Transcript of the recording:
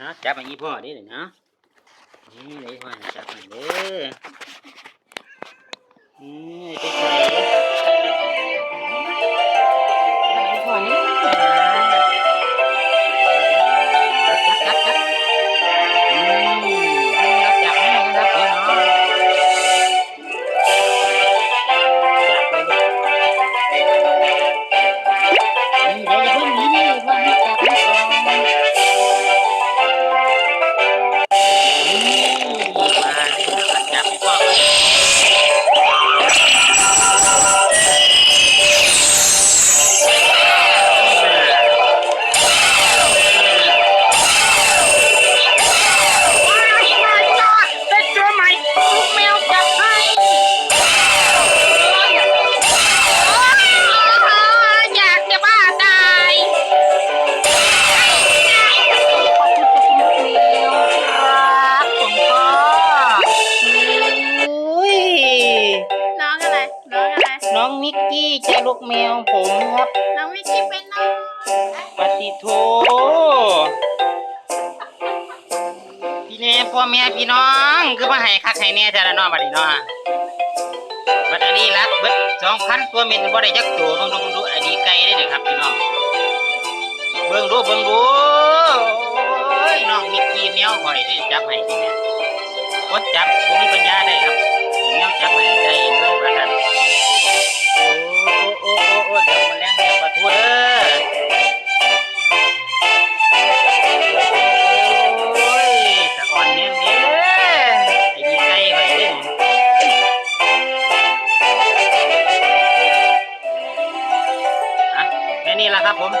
นะจับมาอีพ่อนี่เลยนะนี่เลยพ่อจับมาเด้อ น้องมิกกี้จะลูกแมวผมครับ น้องวิกกี้เป็นน้องปฏิโทพี่แน่พ่อแม่พี่น้อง คือมาให้คักให้แน่จ้ะละเน้องบัดนี้เนาะบัดอันนี้รักเบิดสองพันตัวเม็ดบ่ได้จักตัวเบิ่งดูเบิ่งดูอันนี้ไก่ได้เด้อครับพี่น้องเบิ่งดูเบิ่งดูโอ้ยน้องมิกกี้แมวข่อยได้จับให้ทีเนี้ยกดจับบ่มีปัญญาได้ครับแมวจับ แค่นี้แหละครับผม